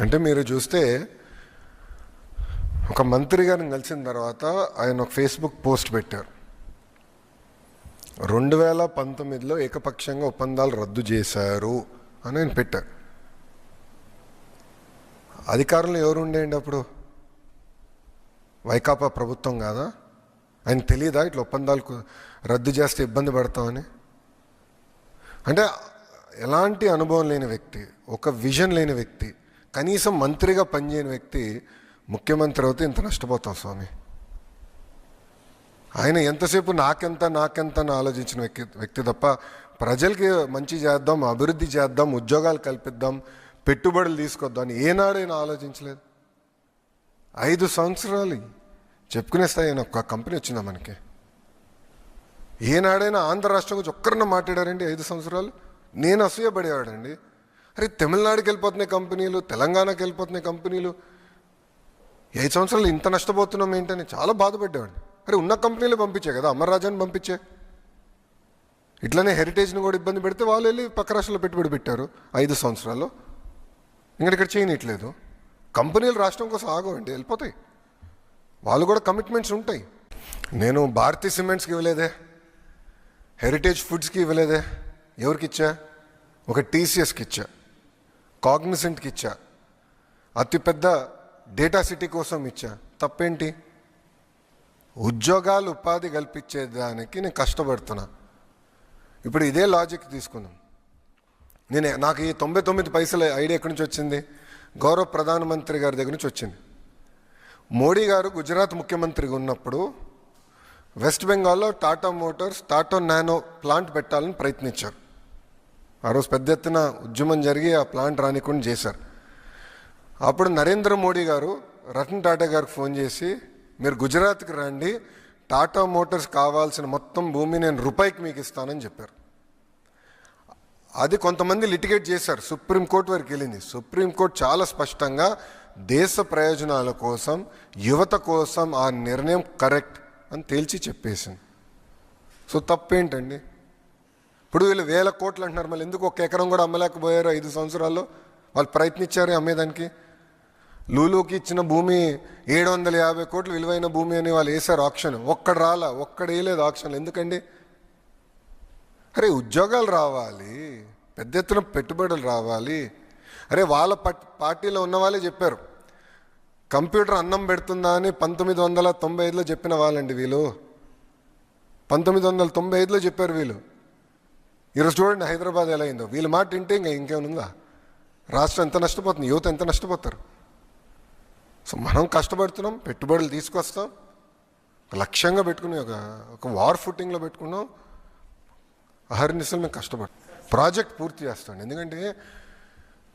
అంటే మీరు చూస్తే ఒక మంత్రి గారిని కలిసిన తర్వాత ఆయన ఒక ఫేస్బుక్ పోస్ట్ పెట్టారు. రెండు వేల పంతొమ్మిదిలో ఏకపక్షంగా ఒప్పందాలు రద్దు చేశారు అని ఆయన పెట్టారు. అధికారంలో ఎవరు ఉండేయండి అప్పుడు? వైకాపా ప్రభుత్వం కాదా? ఆయన తెలియదా ఇట్లా ఒప్పందాలు రద్దు చేస్తే ఇబ్బంది పడతామని? అంటే ఎలాంటి అనుభవం లేని వ్యక్తి ఒక విజన్ లేని వ్యక్తి కనీసం మంత్రిగా పనిచేయని వ్యక్తి ముఖ్యమంత్రి అవుతే ఇంత నష్టపోతాం స్వామి. ఆయన ఎంతసేపు నాకెంత నాకెంత అని ఆలోచించిన వ్యక్తి వ్యక్తి తప్ప ప్రజలకి మంచి చేద్దాం అభివృద్ధి చేద్దాం ఉద్యోగాలు కల్పిద్దాం పెట్టుబడులు తీసుకొద్దాం అని ఏనాడైనా ఆలోచించలేదు. ఐదు సంవత్సరాలు చెప్పుకునే స్థాయి ఒక కంపెనీ వచ్చిందా మనకి? ఏనాడైనా ఆంధ్ర రాష్ట్రం గురించి ఒక్కరిన మాట్లాడారండి ఐదు సంవత్సరాలు? నేను అసూయపడేవాడండి అరే తమిళనాడుకి వెళ్ళిపోతున్నాయి కంపెనీలు తెలంగాణకి వెళ్ళిపోతున్నాయి కంపెనీలు. ఏడు ఐదు సంవత్సరాలు ఇంత నష్టపోతున్నాం ఏంటని చాలా బాధపడ్డావాడిని అరే ఉన్న కంపెనీలు పంపించే కదా అమర్రాజాని పంపించే. ఇట్లనే హెరిటేజ్ని కూడా ఇబ్బంది పెడితే వాళ్ళు వెళ్ళి పక్క రాష్ట్రంలో పెట్టుబడి పెట్టారు ఐదు సంవత్సరాల్లో. ఇంకా ఇక్కడ చేయనిట్లేదు కంపెనీలు రాష్ట్రం కోసం ఆగవండి వెళ్ళిపోతాయి. వాళ్ళు కూడా కమిట్మెంట్స్ ఉంటాయి. నేను భారతీ సిమెంట్స్కి ఇవ్వలేదే. హెరిటేజ్ ఫుడ్స్కి ఇవ్వలేదే. ఎవరికి ఇచ్చా? ఒక టీసీఎస్కి ఇచ్చా. కాగ్నిసెంట్కి ఇచ్చా. అతిపెద్ద డేటా సిటీ కోసం ఇచ్చా. తప్పేంటి? ఉద్యోగాలు ఉపాధి కల్పించేదానికి నేను కష్టపడుతున్నా. ఇప్పుడు ఇదే లాజిక్ తీసుకుందాం. నేను నాకు ఈ తొంభై తొమ్మిది పైసల ఐడియా ఎక్కడి నుంచి వచ్చింది? గౌరవ ప్రధానమంత్రి గారి దగ్గర నుంచి వచ్చింది. మోడీ గారు గుజరాత్ ముఖ్యమంత్రిగా ఉన్నప్పుడు వెస్ట్ బెంగాల్లో Tata Motors Tata Nano plant పెట్టాలని ప్రయత్నించారు. ఆ రోజు పెద్ద ఎత్తున ఉద్యమం జరిగి ఆ ప్లాంట్ రానికుండా చేశారు. అప్పుడు నరేంద్ర మోడీ గారు రతన్ టాటా గారికి ఫోన్ చేసి మీరు గుజరాత్కి రండి టాటా మోటార్స్ కావాల్సిన మొత్తం భూమి నేను రూపాయికి మీకు ఇస్తానని చెప్పారు. అది కొంతమంది లిటిగేట్ చేశారు. సుప్రీంకోర్టు వరకు వెళ్ళింది. సుప్రీంకోర్టు చాలా స్పష్టంగా దేశ ప్రయోజనాల కోసం యువత కోసం ఆ నిర్ణయం కరెక్ట్ అని తేల్చి చెప్పేసింది. సో తప్పేంటండి? ఇప్పుడు వీళ్ళు వేల కోట్లు అంటున్నారు. మళ్ళీ ఎందుకు ఒక ఎకరం కూడా అమ్మలేకపోయారు ఐదు సంవత్సరాల్లో? వాళ్ళు ప్రయత్నించారు అమ్మేదానికి. లూలుకి ఇచ్చిన భూమి ఏడు వందల యాభై కోట్లు విలువైన భూమి అని వాళ్ళు వేశారు ఆప్షన్ ఒక్కడు రాలా? ఒక్కడు వేయలేదు ఆప్షన్ ఎందుకండి? అరే ఉద్యోగాలు రావాలి. పెద్ద ఎత్తున పెట్టుబడులు రావాలి. అరే వాళ్ళ పట్ పార్టీలో ఉన్న వాళ్ళే చెప్పారు. కంప్యూటర్ అన్నం పెడుతుందా అని పంతొమ్మిది వందల తొంభై ఐదులో చెప్పిన వాళ్ళండి వీళ్ళు. పంతొమ్మిది వందల తొంభై ఐదులో చెప్పారు వీళ్ళు. ఈరోజు చూడండి హైదరాబాద్ ఎలా అయిందో. వీళ్ళ మాట వింటే ఇంకా ఇంకేముందా? రాష్ట్రం ఎంత నష్టపోతుంది? యువత ఎంత నష్టపోతారు? సో మనం కష్టపడుతున్నాం పెట్టుబడులు తీసుకొస్తాం. ఒక లక్ష్యంగా పెట్టుకుని ఒక ఒక వార్ ఫుట్టింగ్లో పెట్టుకున్నాం. అహర్నిశలు మేము కష్టపడు ప్రాజెక్ట్ పూర్తి చేస్తాం. ఎందుకంటే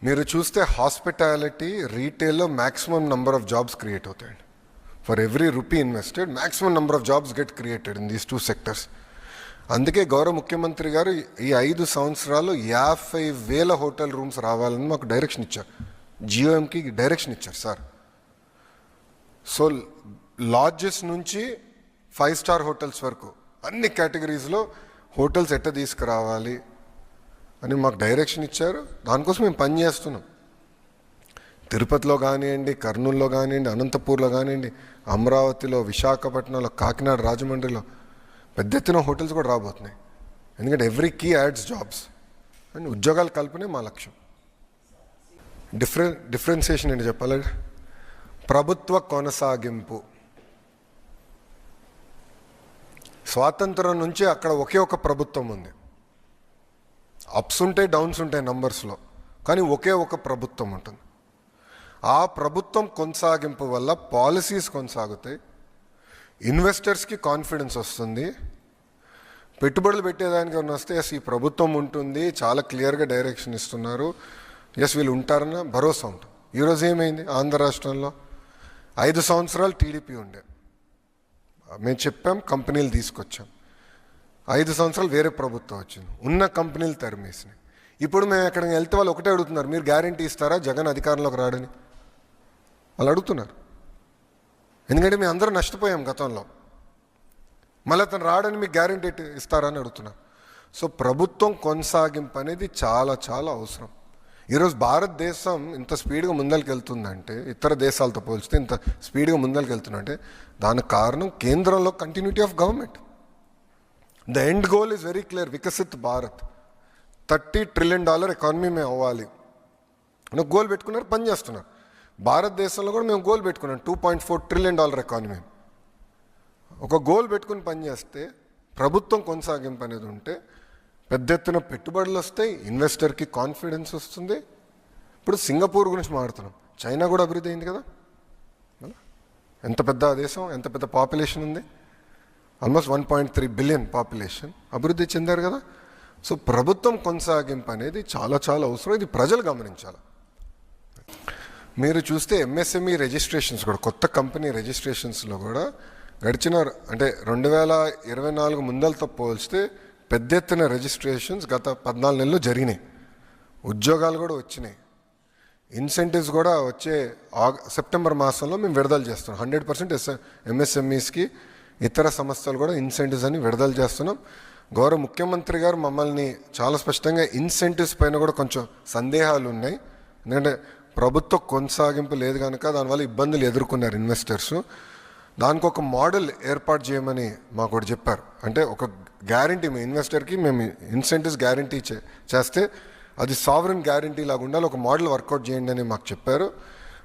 మీరు చూస్తే hospitality రీటైల్లో maximum number of jobs create అవుతాయండి. For every rupee invested maximum number of jobs get created in these two sectors అందుకే గౌరవ ముఖ్యమంత్రి గారు ఈ ఐదు సంవత్సరాలు యాభై వేల హోటల్ రూమ్స్ రావాలని మాకు డైరెక్షన్ ఇచ్చారు. జియోఎంకి డైరెక్షన్ ఇచ్చారు సార్. సో లాడ్జెస్ నుంచి ఫైవ్ స్టార్ హోటల్స్ వరకు అన్ని కేటగిరీస్లో హోటల్స్ ఎట్ట తీసుకురావాలి అని మాకు డైరెక్షన్ ఇచ్చారు. దానికోసం మేము పని చేస్తున్నాం. తిరుపతిలో కానివ్వండి కర్నూలులో కానివ్వండి అనంతపూర్లో కానివ్వండి అమరావతిలో విశాఖపట్నంలో కాకినాడ రాజమండ్రిలో పెద్ద ఎత్తున హోటల్స్ కూడా రాబోతున్నాయి. ఎందుకంటే every key adds jobs and ఉద్యోగాలు కల్పనే మా లక్ష్యం. డిఫరెన్ డిఫరెన్సియేషన్ ఏంటి చెప్పాలి? ప్రభుత్వ కొనసాగింపు. స్వాతంత్రం నుంచి అక్కడ ఒకే ఒక ప్రభుత్వం ఉంది. అప్స్ ఉంటాయి డౌన్స్ ఉంటాయి నంబర్స్లో కానీ ఒకే ఒక ప్రభుత్వం ఉంటుంది. ఆ ప్రభుత్వం కొనసాగింపు వల్ల పాలసీస్ కొనసాగుతాయి. ఇన్వెస్టర్స్కి కాన్ఫిడెన్స్ వస్తుంది. పెట్టుబడులు పెట్టేదానికి వస్తే ఎస్ ఈ ప్రభుత్వం ఉంటుంది చాలా క్లియర్గా డైరెక్షన్ ఇస్తున్నారు. ఎస్ వీళ్ళు ఉంటారన్న భరోసా ఉంటుంది. ఈరోజు ఏమైంది? ఆంధ్ర రాష్ట్రంలో ఐదు సంవత్సరాలు టీడీపీ ఉండే. మేము చెప్పాం కంపెనీలు తీసుకొచ్చాం. ఐదు సంవత్సరాలు వేరే ప్రభుత్వం వచ్చింది. ఉన్న కంపెనీలు తరిమేసినాయి. ఇప్పుడు మేము ఎక్కడికి వెళ్తే వాళ్ళు ఒకటే అడుగుతున్నారు మీరు గ్యారంటీ ఇస్తారా? జగన్ అధికారంలోకి రాడని. వాళ్ళు అడుగుతున్నారు. ఎందుకంటే మేము అందరూ నష్టపోయాం గతంలో. మళ్ళీ అతను రాడని మీకు గ్యారంటీ ఇస్తారని అడుగుతున్నా. సో ప్రభుత్వం కొనసాగింపు అనేది చాలా చాలా అవసరం. ఈరోజు భారతదేశం ఇంత స్పీడ్గా ముందరికి వెళ్తుందంటే ఇతర దేశాలతో పోల్చితే ఇంత స్పీడ్గా ముందరికి వెళ్తుందంటే దానికి కారణం కేంద్రంలో continuity of government the end goal is very clear Viksit Bharat. Thirty trillion dollar economy మేము అవ్వాలి. అని గోల్ పెట్టుకున్నారు పని చేస్తున్నారు. భారతదేశంలో కూడా మేము గోల్ పెట్టుకున్నాం. Two point four trillion dollar economy ఒక గోల్ పెట్టుకుని పనిచేస్తే ప్రభుత్వం కొనసాగింపు అనేది ఉంటే పెద్ద ఎత్తున పెట్టుబడులు వస్తాయి ఇన్వెస్టర్కి కాన్ఫిడెన్స్ వస్తుంది. ఇప్పుడు సింగపూర్ గురించి మాట్లాడుతున్నాం. చైనా కూడా అభివృద్ధి అయింది కదా? ఎంత పెద్ద దేశం ఎంత పెద్ద పాపులేషన్ ఉంది? Almost one point three billion population అభివృద్ధి చెందారు కదా? సో ప్రభుత్వం కొనసాగింపు అనేది చాలా చాలా అవసరం. ఇది ప్రజలు గమనించాలి. మీరు చూస్తే ఎంఎస్ఎంఈ రిజిస్ట్రేషన్స్ కూడా కొత్త కంపెనీ రిజిస్ట్రేషన్స్లో కూడా గడిచిన అంటే రెండు వేల ఇరవై నాలుగు ముందలతో పోల్చితే పెద్ద ఎత్తున రిజిస్ట్రేషన్స్ గత పద్నాలుగు నెలలు జరిగినాయి. ఉద్యోగాలు కూడా వచ్చినాయి. ఇన్సెంటివ్స్ కూడా వచ్చే ఆగ సెప్టెంబర్ మాసంలో మేము విడుదల చేస్తున్నాం. హండ్రెడ్ పర్సెంట్ ఎస్ ఎంఎస్ఎంఈస్కి ఇతర సంస్థలు కూడా ఇన్సెంటివ్స్ అని విడుదల చేస్తున్నాం. గౌరవ ముఖ్యమంత్రి గారు మమ్మల్ని చాలా స్పష్టంగా ఇన్సెంటివ్స్ పైన కూడా కొంచెం సందేహాలు ఉన్నాయి. ఎందుకంటే ప్రభుత్వ కొనసాగింపు లేదు కనుక దానివల్ల ఇబ్బందులు ఎదుర్కొన్నారు ఇన్వెస్టర్స్ దానికి ఒక మోడల్ ఏర్పాటు చేయమని మాకు ఒకటి చెప్పారు. అంటే ఒక గ్యారంటీ మీ ఇన్వెస్టర్కి మేము ఇన్సెంటివ్స్ గ్యారంటీ చేస్తే అది సావరన్ గ్యారంటీ లాగా ఉండాలి. ఒక మోడల్ వర్కౌట్ చేయండి అని మాకు చెప్పారు.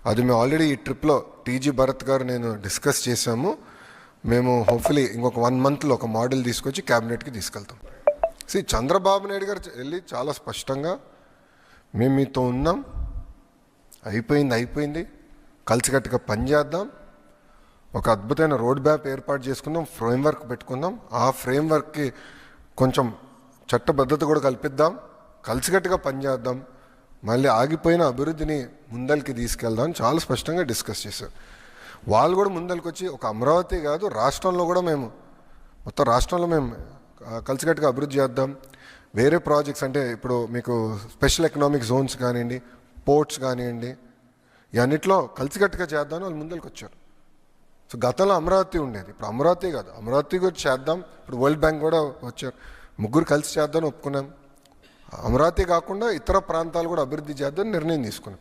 అది మేము ఆల్రెడీ ఈ ట్రిప్లో టీజీ భరత్ గారు నేను డిస్కస్ చేశాము. మేము హోప్ఫుల్లీ ఇంకొక వన్ మంత్లో ఒక మోడల్ తీసుకొచ్చి క్యాబినెట్కి తీసుకెళ్తాం. సి చంద్రబాబు నాయుడు గారు వెళ్ళి చాలా స్పష్టంగా మేము మీతో ఉన్నాం అయిపోయింది అయిపోయింది. కలిసికట్టుగా పనిచేద్దాం ఒక అద్భుతమైన రోడ్ మ్యాప్ ఏర్పాటు చేసుకుందాం ఫ్రేమ్వర్క్ పెట్టుకుందాం. ఆ ఫ్రేమ్వర్క్కి కొంచెం చట్టబద్ధత కూడా కల్పిద్దాం. కలిసికట్టుగా పనిచేద్దాం మళ్ళీ ఆగిపోయిన అభివృద్ధిని ముందరికి తీసుకెళ్దాం. చాలా స్పష్టంగా డిస్కస్ చేశారు. వాళ్ళు కూడా ముందరికి వచ్చి ఒక అమరావతి కాదు రాష్ట్రంలో కూడా మేము మొత్తం రాష్ట్రంలో మేము కలిసికట్టుగా అభివృద్ధి చేద్దాం. వేరే ప్రాజెక్ట్స్ అంటే ఇప్పుడు మీకు స్పెషల్ ఎకనామిక్ జోన్స్ కానివ్వండి స్పోర్ట్స్ కానివ్వండి ఇవన్నిట్లో కలిసికట్టుగా చేద్దామని వాళ్ళు ముందరికి వచ్చారు సో గతంలో అమరావతి ఉండేది. ఇప్పుడు అమరావతి కాదు. అమరావతి కూడా చేద్దాం. ఇప్పుడు వరల్డ్ బ్యాంక్ కూడా వచ్చారు. ముగ్గురు కలిసి చేద్దామని ఒప్పుకున్నాం. అమరావతి కాకుండా ఇతర ప్రాంతాలు కూడా అభివృద్ధి చేద్దామని నిర్ణయం తీసుకున్నాం.